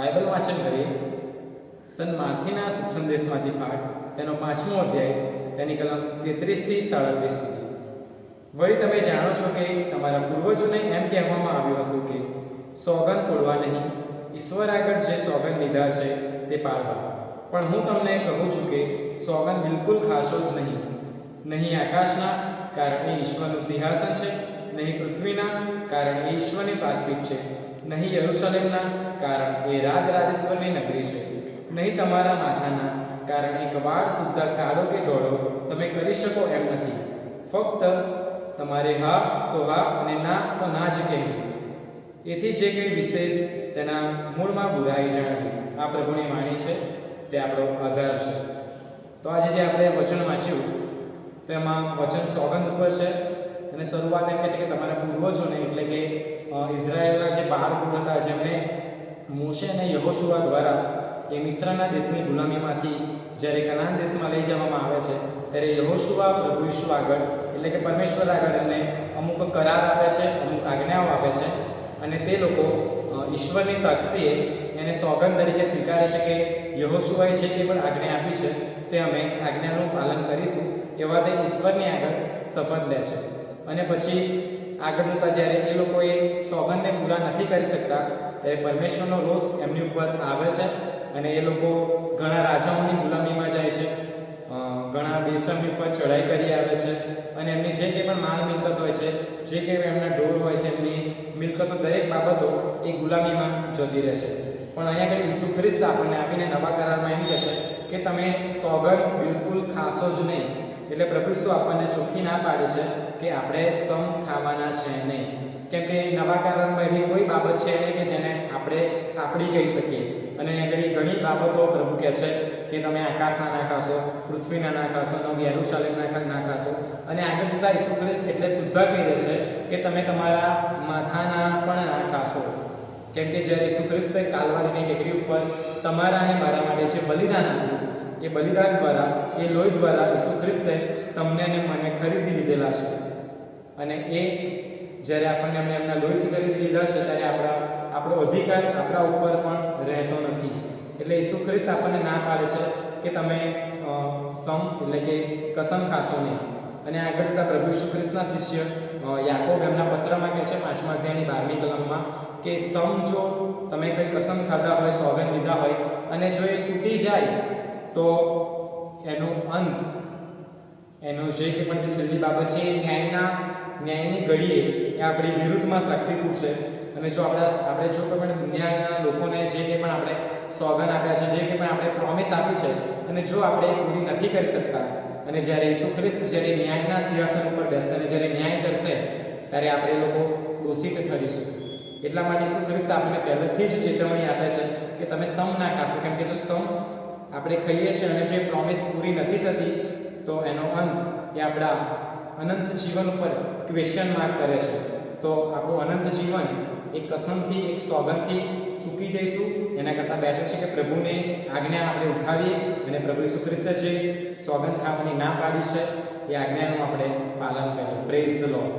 Bible વાંચન કરીએ. સન માર્થીના શુભ સંદેશમાંથી પાઠ, તેનો પાંચમો અધ્યાય, તેની કલમ તેત્રીસથી સાડત્રીસ સુધી. વળી તમે જાણો છો કે તમારા પૂર્વજોને એમ કહેવામાં આવ્યું હતું કે, સોગંદ તોડવા નહીં, ઈશ્વર આગળ જે સોગંદ લીધા છે, તે પાળવા પણ હું તમને કહું છું કે, સોગંદ બિલકુલ ખાશો નહીં. નહીં આકાશના, કારણ ઈશ્વરનું સિંહાસન છે, નહીં પૃથ્વીના, કારણે ઈશ્વરની પાર્થિક છે. નહીં યરુશલેમના કારણ એ રાજરાજેશ્વરની નગરી છે નહીં તમારા માથાના કારણ એક વાળ સુદ્ધા કાળો કે ધોળો તમે કરી શકો એમ નથી. ફક્ત તમારે હા તો હા અને ના તો ના જ કહેવું. એથી જે કંઈ વિશેષ તેના મૂળમાં બુરાઈ જાણવી. આ પ્રભુની વાણી છે તે આપણો આધાર છે. તો આજે જે આપણે વચન વાંચ્યું તો એમાં વચન સોગંદ ઉપર છે. અને શરૂઆત એમ કહે છે કે તમારા પૂર્વજોને એટલે કે અ, જે હતા જેમને મોશે અને યહોશુઆ દ્વારા એ મિશ્રના દેશની ગુલામીમાંથી જ્યારે કનાન દેશમાં લઈ જવામાં આવે છે, ત્યારે યહોશુઆ પ્રભુ ઈશ્વ આગળ, એટલે કે પરમેશ્વર આગળ એમને અમુક કરાર આપે છે, અમુક આજ્ઞાઓ આપે છે અને તે લોકો ઈશ્વરની સાક્ષીએ એને સોગંદ તરીકે સ્વીકારે છે કે યહોશુઆએ છે તે પણ આજ્ઞા આપી છે, તે અમે આજ્ઞાનું પાલન કરીશું, એવા તે ઈશ્વરની આગળ શપથ લે છે અને પછી આગળ જતાં જ્યારે એ લોકોએ સોગંદને પૂરા નથી કરી શકતા, ત્યારે પરમેશ્વરનો રોષ એમની ઉપર આવે છે અને એ લોકો ઘણા રાજાઓની ગુલામીમાં જાય છે. ઘણા દેશોની ઉપર ચડાઈ કરી આવે છે અને એમની જે કંઈ પણ માલ મિલકત હોય છે, જે કંઈ એમના ઢોર હોય છે, એમની મિલકતો દરેક બાબતો એ ગુલામીમાં જતી રહે છે. પણ અહીંયા આગળ ઈસુ ખ્રિસ્ત આપણને આવીને નવા કરારમાં એમ કહે છે કે તમે સોગંદ બિલકુલ ખાશો જ નહીં. એટલે પ્રભુ શું આપણને ચોખ્ખી ના પાડે છે કે આપણે સમ ખાવાના છે નહીં. કેમ કે નવા કારણમાં એવી કોઈ બાબત છે નહીં કે જેને આપણે આપણી કહી શકીએ. અને આગળ ઘણી બાબતો પ્રભુ કહે છે કે તમે આકાશના ના ખાશો, પૃથ્વીના ના ખાશો નવ યરુશાલેમના ના ખાશો. અને આગળ જતાં ઈસુ ખ્રિસ્ત એટલે શુદ્ધ કહી દે છે કે તમે તમારા માથાના પણ ના ખાશો. કેમ કે જ્યારે ઈસુ ખ્રિસ્તે કાલવારીની ટેકરી ઉપર તમારા અને મારા માટે જે બલિદાન આપ્યું, એ બલિદાન દ્વારા, એ લોહી દ્વારા ઈસુ ખ્રિસ્તે તમને અને મને ખરીદી લીધેલા છે. અને એ જ્યારે આપણને એમણે એમના લોહીથી ખરીદી લીધા છે, ત્યારે આપણા આપણો અધિકાર આપણા ઉપર પણ રહેતો નથી. એટલે ઈસુ ખ્રિસ્ત આપણને ના પાડે છે કે તમે સમ એટલે કે કસમ ખાશો નહીં. અને આગળ જતાં પ્રભુ ઈસુ ખ્રિસ્તના શિષ્ય યાકોબ એમના પત્રમાં કહે છે પાંચમા અધ્યાયની બારમી કલમમાં કે સમ જો તમે કંઈ કસમ ખાધા હોય, સોગંદ લીધા હોય અને જો એ તૂટી જાય, તો એનો અંત, એનો જે કે પણ છેલ્લી બાબત છે એ ન્યાયના ન્યાયની ઘડીએ એ આપણી વિરુદ્ધમાં સાક્ષી પૂરશે અને જો આપણા આપણે જો પણ દુનિયાના લોકોને જે કંઈ પણ આપણે સોગન આપ્યા છે, જે કંઈ પણ આપણે પ્રોમિસ આપી છે, અને જો આપણે પૂરી નથી કરી શકતા, અને જ્યારે ઈસુ ખ્રિસ્ત જ્યારે ન્યાયના સિંહાસન ઉપર બેસશે અને જ્યારે ન્યાય કરશે, ત્યારે આપણે લોકો દોષિત ઠરીશું. એટલા માટે ઈસુ ખ્રિસ્ત આપણને પહેલેથી જ ચેતવણી આપે છે કે તમે સમ ના ખાશો. કેમ કે જો સમ આપણે ખાઈએ છીએ અને જે પ્રોમિસ પૂરી નથી થતી, તો એનો અંત એ આપણા અનંત જીવન ઉપર ક્વેશ્ચન માર્ક કરે છે. તો આપણું અનંત જીવન એક કસમથી, એક સોગંદથી ચૂકી જઈશું. એના કરતાં બેટર છે કે પ્રભુને આજ્ઞા આપણે ઉઠાવીએ અને પ્રભુ ઈસુ ખ્રિસ્તે જે સોગંદ ખાવાની ના પાડી છે, એ આજ્ઞાનું આપણે પાલન કરીએ. Praise the lord